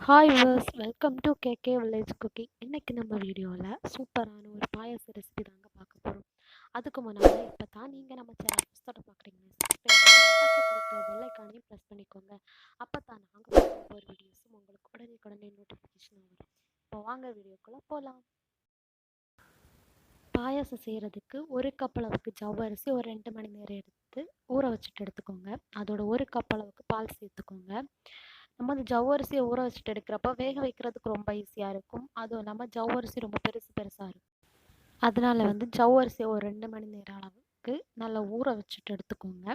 Hi verse welcome to KK village cooking இன்றைக்கி நம்ம வீடியோவில் சூப்பரான ஒரு பாயாச ரெசிபி தாங்க பார்க்க போகிறோம் அதுக்கு முன்னால் இப்போ தான் நீங்கள் நம்ம சேனல் ஃபஸ்ட்டோட பார்க்குறீங்கன்னா வெள்ளைக்கானையும் இருக்கிற ப்ரெஸ் பண்ணிக்கோங்க. அப்போ தான் நாங்கள் ஒவ்வொரு வீடியோஸும் உங்களுக்கு உடனே உடனே நோட்டிஃபிகேஷன் வரும். இப்போ வாங்க வீடியோக்குள்ளே போகலாம் பாயாசம் செய்கிறதுக்கு ஒரு கப் அளவுக்கு ஜவ்வரிசி ஒரு ரெண்டு மணி நேரம் எடுத்து ஊற வச்சுட்டு எடுத்துக்கோங்க. அதோட ஒரு கப் அளவுக்கு பால் சேர்த்துக்கோங்க. நம்ம அந்த ஜவ்வரிசியை ஊற வச்சுட்டு எடுக்கிறப்ப வேக வைக்கிறதுக்கு ரொம்ப ஈஸியாக இருக்கும். அதுவும் இல்லாமல் ஜவ்வரிசி ரொம்ப பெருசு பெருசாக இருக்கும். அதனால வந்து ஜவ்வரிசியை ஒரு ரெண்டு மணி நேரம் அளவுக்கு நல்லா ஊற வச்சுட்டு எடுத்துக்கோங்க.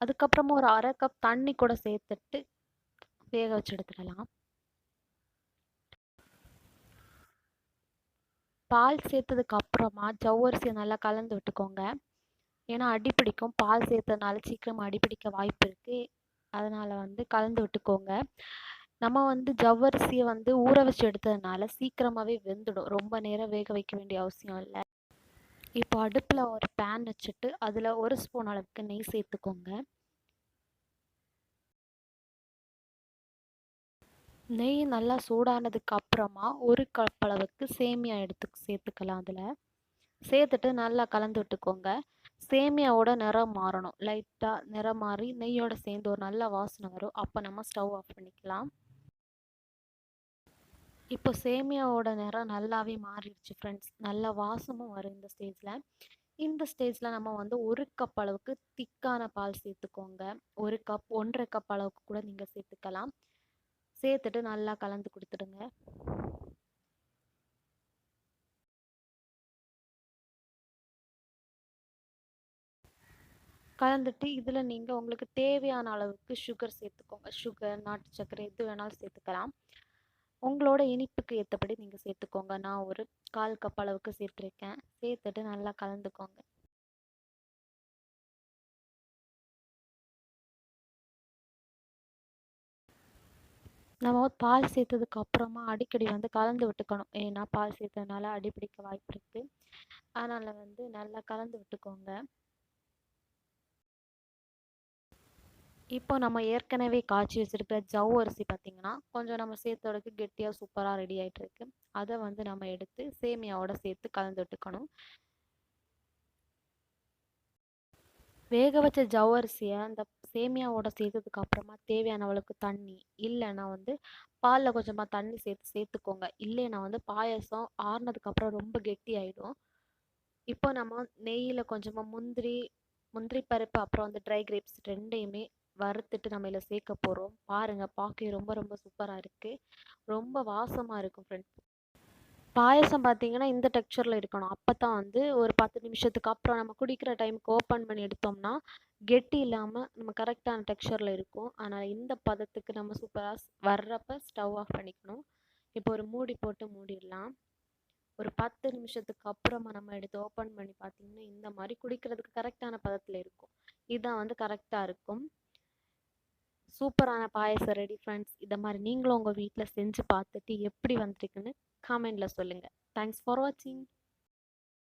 அதுக்கப்புறமா ஒரு அரை கப் தண்ணி கூட சேர்த்துட்டு வேக வச்சு எடுத்துடலாம். பால் சேர்த்ததுக்கு அப்புறமா ஜவ்வரிசியை நல்லா கலந்து விட்டுக்கோங்க. ஏன்னா அடிப்பிடிக்கும் பால் சேர்த்ததுனால சீக்கிரமாக அடிப்பிடிக்க வாய்ப்பு இருக்குது அதனால் வந்து கலந்து விட்டுக்கோங்க. நம்ம வந்து ஜவ்வரிசியை வந்து ஊற வச்சு எடுத்ததுனால சீக்கிரமாகவே வெந்துடும். ரொம்ப நேரம் வேக வைக்க வேண்டிய அவசியம் இல்லை. இப்போ அடுப்பில் ஒரு பேன் வச்சுட்டு அதில் ஒரு ஸ்பூன் அளவுக்கு நெய் சேர்த்துக்கோங்க. நெய் நல்லா சூடானதுக்கு அப்புறமா ஒரு கப் அளவுக்கு சேமியா எடுத்து சேர்த்துக்கலாம் அதில். சேர்த்துட்டு நல்லா கலந்து விட்டுக்கோங்க. சேமியாவோட நிறம் மாறணும். லைட்டாக நிறம் மாறி நெய்யோட சேர்ந்து ஒரு நல்ல வாசனை வரும். அப்போ நம்ம ஸ்டவ் ஆஃப் பண்ணிக்கலாம். இப்போ சேமியாவோட நிறம் நல்லாவே மாறிடுச்சு ஃப்ரெண்ட்ஸ் நல்ல வாசமும் வரும் இந்த ஸ்டேஜில் இந்த ஸ்டேஜில் நம்ம வந்து ஒரு கப் அளவுக்கு திக்கான பால் சேர்த்துக்கோங்க. ஒரு கப் ஒன்றரை கப் அளவுக்கு கூட நீங்கள் சேர்த்துக்கலாம். சேர்த்துட்டு நல்லா கலந்து கொடுத்துடுங்க. கலந்துட்டு இதில் நீங்கள் உங்களுக்கு தேவையான அளவுக்கு சுகர் சேர்த்துக்கோங்க. சுகர் நாட்டு சர்க்கரை எது வேணாலும் சேர்த்துக்கலாம். உங்களோட இனிப்புக்கு ஏற்றபடி நீங்கள் சேர்த்துக்கோங்க. நான் ஒரு கால் கப் அளவுக்கு சேர்த்துருக்கேன். சேர்த்துட்டு நல்லா கலந்துக்கோங்க. நம்ம பால் சேர்த்ததுக்கு அப்புறமா அடிக்கடி வந்து கலந்து விட்டுக்கணும். ஏன்னா பால் சேர்த்ததுனால அடிப்பிடிக்க வாய்ப்பு இருக்குது அதனால் வந்து நல்லா கலந்து விட்டுக்கோங்க. இப்போ நம்ம ஏற்கனவே காய்ச்சி வச்சுருக்கிற ஜவ் அரிசி பார்த்திங்கன்னா கொஞ்சம் நம்ம சேர்த்தோடக்கு கெட்டியாக சூப்பராக ரெடி ஆகிட்டுருக்கு அதை வந்து நம்ம எடுத்து சேமியாவோட சேர்த்து கலந்து விட்டுக்கணும். வேக வச்ச ஜவ் அரிசியை அந்த சேமியாவோட சேர்த்ததுக்கு அப்புறமா தேவையான அளவுக்கு தண்ணி இல்லைன்னா வந்து பாலில் கொஞ்சமாக தண்ணி சேர்த்து சேர்த்துக்கோங்க. இல்லைன்னா வந்து பாயசம் ஆறுனதுக்கப்புறம் ரொம்ப கெட்டி ஆகிடும் இப்போ நம்ம நெய்யில் கொஞ்சமாக முந்திரி முந்திரி பருப்பு அப்புறம் வந்து ட்ரை கிரேப்ஸ் ரெண்டையுமே வறுத்துட்டு நம்ம இதில் சேர்க்க போகிறோம் பாருங்கள் பார்க்க ரொம்ப ரொம்ப சூப்பராக இருக்குது ரொம்ப வாசமாக இருக்கும் ஃப்ரெண்ட்ஸ் பாயசம் பார்த்தீங்கன்னா இந்த டெக்ஸ்சரில் இருக்கணும். அப்போ தான் வந்து ஒரு பத்து நிமிஷத்துக்கு அப்புறம் நம்ம குடிக்கிற டைமுக்கு ஓப்பன் பண்ணி எடுத்தோம்னா கெட்டி இல்லாமல் நம்ம கரெக்டான டெக்ஸ்சரில் இருக்கும். அதனால் இந்த பதத்துக்கு நம்ம சூப்பராக வர்றப்ப ஸ்டவ் ஆஃப் பண்ணிக்கணும். இப்போ ஒரு மூடி போட்டு மூடிடலாம். ஒரு பத்து நிமிஷத்துக்கு அப்புறமா நம்ம எடுத்து ஓப்பன் பண்ணி பார்த்தீங்கன்னா இந்த மாதிரி குடிக்கிறதுக்கு கரெக்டான பதத்தில் இருக்கும். இதுதான் வந்து கரெக்டாக இருக்கும். சூப்பரான பாயசம் ரெடி ஃப்ரெண்ட்ஸ் இதை மாதிரி நீங்களும் உங்கள் வீட்டில் செஞ்சு பார்த்துட்டு எப்படி வந்திருக்குன்னு காமெண்டில் சொல்லுங்கள் தேங்க்ஸ் ஃபார் வாட்சிங்